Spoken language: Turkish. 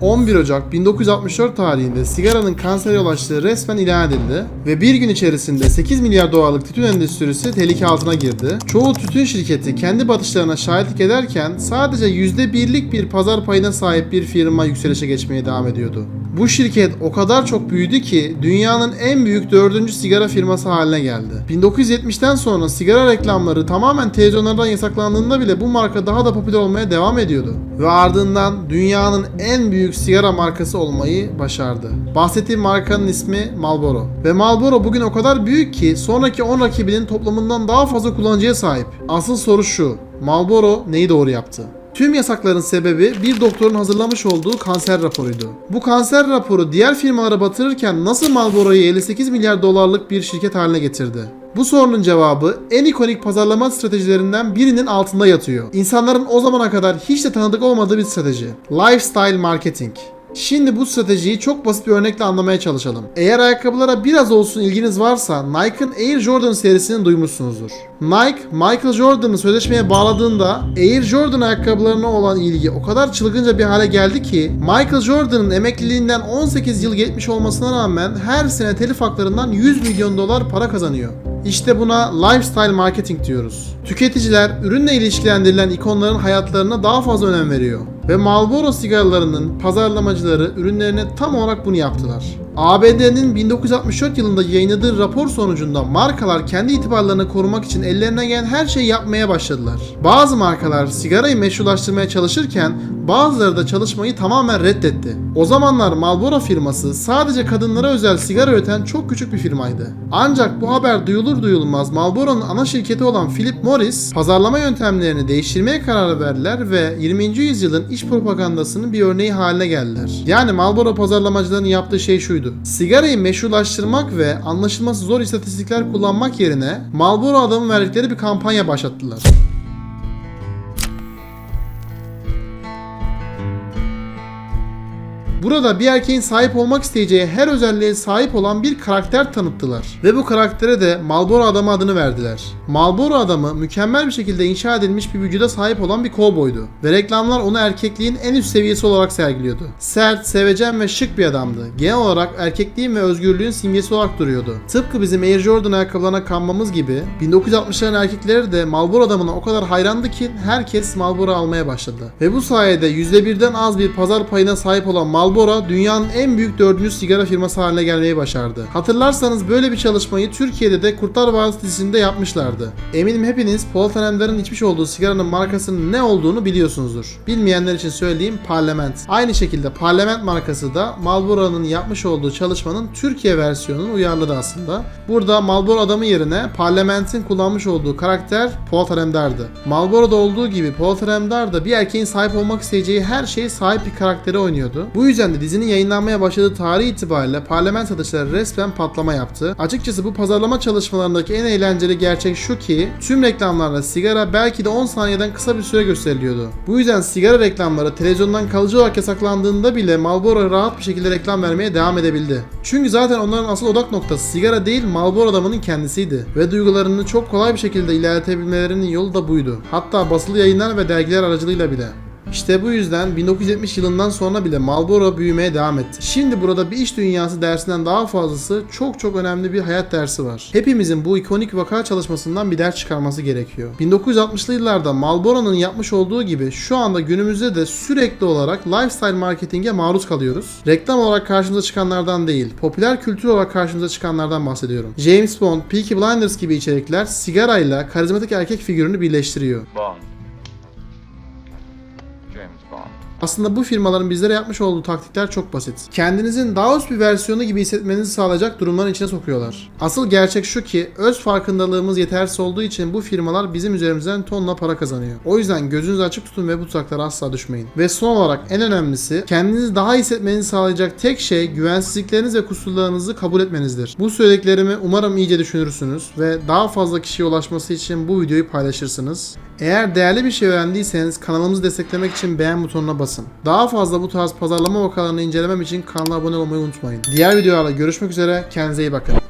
11 Ocak 1964 tarihinde sigaranın kansere yol açtığı resmen ilan edildi ve bir gün içerisinde 8 milyar dolarlık tütün endüstrisi tehlike altına girdi. Çoğu tütün şirketi kendi batışlarına şahitlik ederken sadece %1'lik bir pazar payına sahip bir firma yükselişe geçmeye devam ediyordu. Bu şirket o kadar çok büyüdü ki dünyanın en büyük dördüncü sigara firması haline geldi. 1970'ten sonra sigara reklamları tamamen televizyonlardan yasaklandığında bile bu marka daha da popüler olmaya devam ediyordu. Ve ardından dünyanın en büyük sigara markası olmayı başardı. Bahsettiğim markanın ismi Marlboro. Ve Marlboro bugün o kadar büyük ki sonraki 10 rakibinin toplamından daha fazla kullanıcıya sahip. Asıl soru şu. Marlboro neyi doğru yaptı? Tüm yasakların sebebi bir doktorun hazırlamış olduğu kanser raporuydu. Bu kanser raporu diğer firmalara batırırken nasıl Marlboro'yu 58 milyar dolarlık bir şirket haline getirdi? Bu sorunun cevabı en ikonik pazarlama stratejilerinden birinin altında yatıyor. İnsanların o zamana kadar hiç de tanıdık olmadığı bir strateji. Lifestyle marketing. Şimdi bu stratejiyi çok basit bir örnekle anlamaya çalışalım. Eğer ayakkabılara biraz olsun ilginiz varsa Nike'ın Air Jordan serisini duymuşsunuzdur. Nike, Michael Jordan'ı sözleşmeye bağladığında Air Jordan ayakkabılarına olan ilgi o kadar çılgınca bir hale geldi ki Michael Jordan'ın emekliliğinden 18 yıl geçmiş olmasına rağmen her sene telif haklarından 100 milyon dolar para kazanıyor. İşte buna lifestyle marketing diyoruz. Tüketiciler ürünle ilişkilendirilen ikonların hayatlarına daha fazla önem veriyor. Ve Marlboro sigaralarının pazarlamacıları ürünlerine tam olarak bunu yaptılar. ABD'nin 1964 yılında yayınladığı rapor sonucunda markalar kendi itibarlarını korumak için ellerinden gelen her şeyi yapmaya başladılar. Bazı markalar sigarayı meşrulaştırmaya çalışırken bazıları da çalışmayı tamamen reddetti. O zamanlar Marlboro firması sadece kadınlara özel sigara üreten çok küçük bir firmaydı. Ancak bu haber duyulur duyulmaz Marlboro'nun ana şirketi olan Philip Morris pazarlama yöntemlerini değiştirmeye karar verdiler ve 20. yüzyılın iş propagandasının bir örneği haline geldiler. Yani Marlboro pazarlamacılarının yaptığı şey şuydu. Sigarayı meşrulaştırmak ve anlaşılması zor istatistikler kullanmak yerine Marlboro adamın verdikleri bir kampanya başlattılar. Burada bir erkeğin sahip olmak isteyeceği her özelliğe sahip olan bir karakter tanıttılar. Ve bu karaktere de Marlboro Adamı adını verdiler. Marlboro Adamı mükemmel bir şekilde inşa edilmiş bir vücuda sahip olan bir kovboydu. Ve reklamlar onu erkekliğin en üst seviyesi olarak sergiliyordu. Sert, sevecen ve şık bir adamdı. Genel olarak erkekliğin ve özgürlüğün simgesi olarak duruyordu. Tıpkı bizim Air Jordan ayakkabılarına kanmamız gibi 1960'ların erkekleri de Marlboro Adamı'na o kadar hayrandı ki herkes Marlboro almaya başladı. Ve bu sayede %1'den az bir pazar payına sahip olan Marlboro dünyanın en büyük dördüncü sigara firması haline gelmeyi başardı. Hatırlarsanız böyle bir çalışmayı Türkiye'de de Kurtlar Vadisi dizisinde yapmışlardı. Eminim hepiniz Polat Alemdar'ın içmiş olduğu sigaranın markasının ne olduğunu biliyorsunuzdur. Bilmeyenler için söyleyeyim Parlament. Aynı şekilde Parlament markası da Marlboro'nun yapmış olduğu çalışmanın Türkiye versiyonunun uyarladı aslında. Burada Marlboro adamı yerine Parlament'in kullanmış olduğu karakter Polat Alemdar'dı. Marlboro'da olduğu gibi Polat Alemdar da bir erkeğin sahip olmak isteyeceği her şeye sahip bir karakteri oynuyordu. Bu yüzden de dizinin yayınlanmaya başladığı tarih itibariyle parlament satışları resmen patlama yaptı. Açıkçası bu pazarlama çalışmalarındaki en eğlenceli gerçek şu ki tüm reklamlarda sigara belki de 10 saniyeden kısa bir süre gösteriliyordu. Bu yüzden sigara reklamları televizyondan kalıcı olarak yasaklandığında bile Marlboro rahat bir şekilde reklam vermeye devam edebildi. Çünkü zaten onların asıl odak noktası sigara değil Marlboro adamının kendisiydi ve duygularını çok kolay bir şekilde ilerletebilmelerinin yolu da buydu. Hatta basılı yayınlar ve dergiler aracılığıyla bile. İşte bu yüzden 1970 yılından sonra bile Marlboro büyümeye devam etti. Şimdi burada bir iş dünyası dersinden daha fazlası çok çok önemli bir hayat dersi var. Hepimizin bu ikonik vaka çalışmasından bir ders çıkarması gerekiyor. 1960'lı yıllarda Marlboro'nun yapmış olduğu gibi şu anda günümüzde de sürekli olarak lifestyle marketinge maruz kalıyoruz. Reklam olarak karşımıza çıkanlardan değil, popüler kültür olarak karşımıza çıkanlardan bahsediyorum. James Bond, Peaky Blinders gibi içerikler sigarayla karizmatik erkek figürünü birleştiriyor. Bond. Aslında bu firmaların bizlere yapmış olduğu taktikler çok basit. Kendinizin daha üst bir versiyonu gibi hissetmenizi sağlayacak durumların içine sokuyorlar. Asıl gerçek şu ki öz farkındalığımız yetersiz olduğu için bu firmalar bizim üzerimizden tonla para kazanıyor. O yüzden gözünüzü açık tutun ve bu tuzaklara asla düşmeyin. Ve son olarak en önemlisi kendinizi daha iyi hissetmenizi sağlayacak tek şey güvensizlikleriniz ve kusurlarınızı kabul etmenizdir. Bu söylediklerimi umarım iyice düşünürsünüz ve daha fazla kişiye ulaşması için bu videoyu paylaşırsınız. Eğer değerli bir şey öğrendiyseniz kanalımızı desteklemek için beğen butonuna basın. Daha fazla bu tarz pazarlama vakalarını incelemem için kanala abone olmayı unutmayın. Diğer videolarla görüşmek üzere. Kendinize iyi bakın.